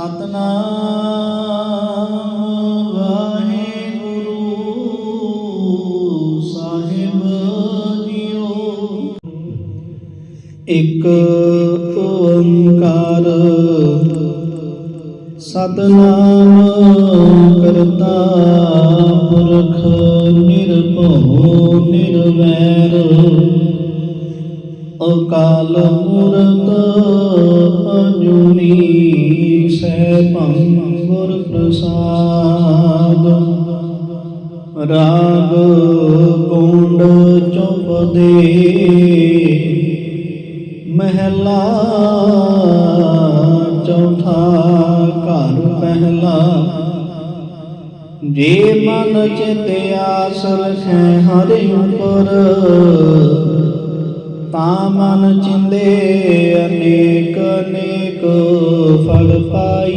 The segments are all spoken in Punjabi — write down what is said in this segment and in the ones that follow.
ਸਤਨਾਮ ਵਾਹਿਗੁਰੂ ਸਾਹਿਬ ਜੀਓ। ਇੱਕ ਓੰਕਾਰ ਸਤਨਾਮ ਕਰਤਾ ਪੁਰਖ ਨਿਰਭਉ ਨਿਰਵੈਰ। ਅਕਾਲ ਮੂਰਤ ਅਜੂਨੀ ਗੁਰ ਪ੍ਰਸਾਦ। ਰਾਗ ਗੋਂਡ ਚੌਪਦੇ ਮਹਿਲਾ ਚੌਥਾ ਘਰ ਪਹਿਲਾ। ਜੇ ਮਨ ਚਿਤ ਆਸ ਰਖੈ ਹਰਿ ਉਪਰ। ਤਾਂ ਮਨ ਚਿੰਦੇ ਅਨੇਕ ਅਨੇਕ ਫਲ ਪਾਈ।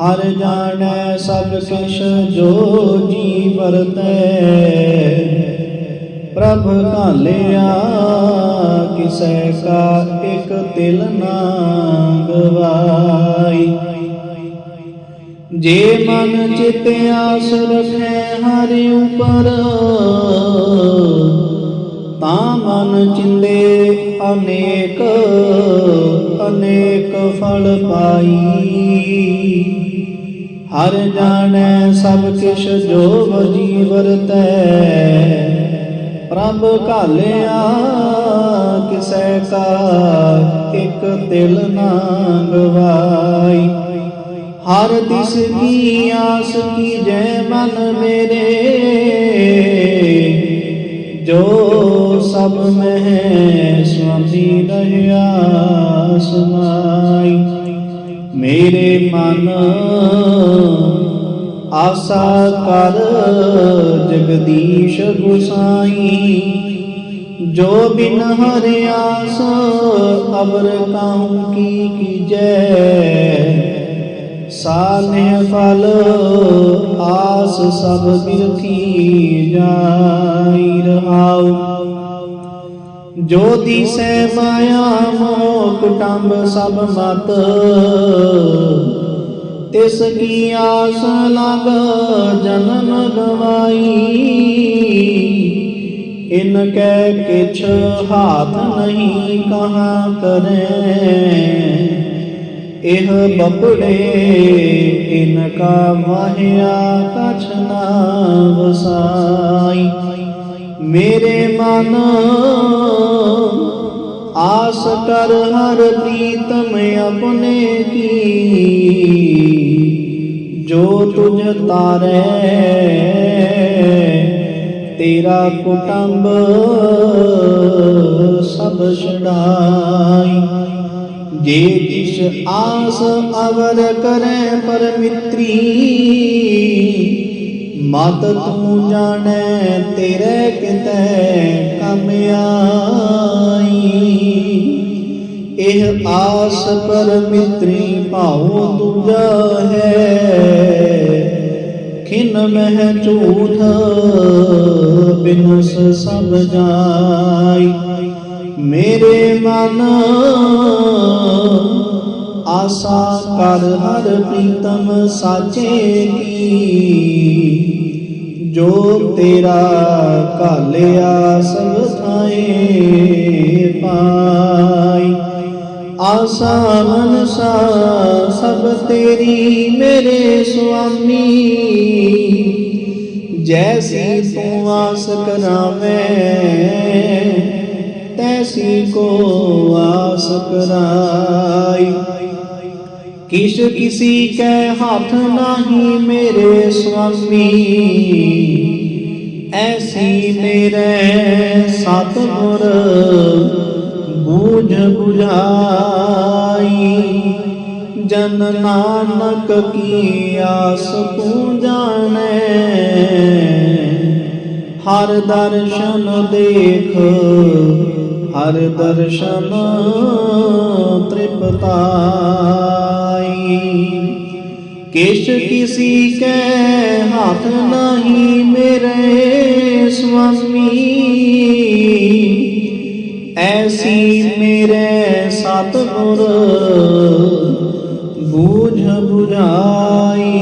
ਹਰ ਜਾਣੈ ਸਭ ਕਿਛ ਜੋ ਜੀ ਵਰਤੈ ਪ੍ਰਭ ਘਾਲਿਆ ਕਿਸੈ ਕਾ ਇਕ ਤਿਲ ਨਾ ਗਵਾਈ। ਜੇ ਮਨ ਚਿਤ ਆਸ ਰਖੈ ਹਰਿ ਉਪਰ ਤਾਂ ਮਨ ਚਿੰਦੇ ਅਨੇਕ ਅਨੇਕ ਫਲ ਪਾਈ। ਹਰ ਜਾਣੈ ਸਭ ਕਿਛ ਜੋ ਵਜੀ ਵਰਤੈ। ਪ੍ਰਭ ਘਾਲਿਆ ਕਿਸੈ ਕਾ ਇਕ ਤਿਲ ਨਾ ਗਵਾਈ। ਹਰ ਦਿਸ ਕੀ ਆਸ ਕੀ ਜੈ ਮਨ ਮੇਰੇ, ਜੋ ਸਭ ਮਹਿ ਸੁਆਮੀ ਰਹਿਆ ਸਮਾਈ ਮੇਰੇ ਮਨ ਆਸਾ ਕਰ ਜਗਦੀਸ਼ ਗੁਸਾਈ। ਜੋ ਬਿਨ ਹਰਿਆਸ ਅਬਰ ਕਾਹੂ ਕੀ ਕੀਜੈ। ਸਾਨੇ ਫਲ ਆਸ ਸਭ ਬਿਰਥੀ ਜਾਈ ਰਹਾਉ। ਜੋ ਦਿਸੈ ਮਾਇਆ ਮੋਹ ਕੁਟੰਬ ਸਭ ਮਤ। ਤਿਸ ਕੀ ਆਸ ਲਗ ਜਨਮ ਗਵਾਈ। ਇਨ ਕੈ ਕਿਛ ਹਾਥ ਨਹੀਂ ਕਹਾ ਕਰੇ। ਇਹ ਬਪੜੇ ਇਨ ਕਾ ਮਾਹਿਆ ਕਛ ਨਾ ਵਸਾਈ। ਮੇਰੇ ਮਨ ਆਸ ਕਰ ਹਰ ਪ੍ਰੀਤਮ ਆਪਣੇ ਕੀ? ਜੋ ਤੁਝ ਤਾਰੈ, ਤੇਰਾ ਕੁਟੰਬ ਸਭ ਛਡਾਈ। ਜੇ ਜਿਸ ਆਸ ਅਵਰ ਕਰੈ ਪਰਮਿਤਰੀ ਮਤ ਤੂੰ ਜਾਣੈ ਤੇਰੇ ਕਿਤੇ ਕਮ ਆਈ। ਇਹ ਆਸ ਪਰ ਮਿੱਤਰੀ ਭਾਉ ਤੁਝਾ ਹੈ। ਖਿਨ ਮਹਿ ਝੂਠ ਬਿਨਸ ਸਭ ਜਾਈ। ਮੇਰੇ ਮਨ ਆਸਾ ਕਰ ਹਰ ਪ੍ਰੀਤਮ ਸਾਚੇ ਕੀ ਜੋ ਤੇਰਾ ਘਾਲਿਆ ਸਭ ਥਾਏ ਪਾਈ। ਆਸਾ ਮਨਸਾ, ਸਭ ਤੇਰੀ ਮੇਰੇ ਸੁਆਮੀ। ਜੈਸੀ ਤੂੰ ਆਸ ਕਰਾਵੇਂ, ਤੈਸੀ ਕੋ ਆਸ ਕਰਾਈ। ਕਿਛ ਕਿਸੀ ਕੈ ਹੱਥ ਨਹੀਂ ਮੇਰੇ ਸੁਆਮੀ, ਐਸੀ ਮੇਰੇ ਸਤਿਗੁਰ ਬੂਝ 부ਝਾਈ ਜਨ ਨਾਨਕ ਕੀ ਆਸ ਤੂੰ ਹਰ ਦਰਸ਼ਨ ਦੇਖ, ਹਰ ਦਰਸ਼ਨ ਤ੍ਰਿਪਤਾਈ। ਕਿਛ ਕਿਸੀ ਕੈ ਹੱਥ ਨਹੀਂ ਮੇਰੇ ਸਤਗੁਰ ਬੂਝ 부ਝਾਈ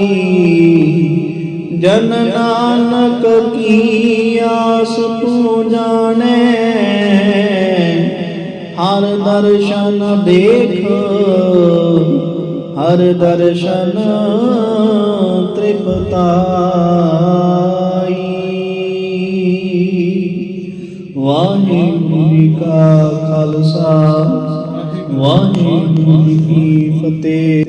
ਜਨ ਨਾਨਕ ਕੀ ਆਸ ਤੂੰ ਜਾਣੈ। ਹਰ ਦਰਸ਼ਨ ਦੇਖ, ਹਰ ਦਰਸ਼ਨ ਤ੍ਰਿਪਤਾਈ। ਵਾਹਿਗੁਰੂ ਕਾ ਖਾਲਸਾ। ਵਾਹਿਗੁਰੂ ਜੀ ਕੀ ਫਤਿਹ।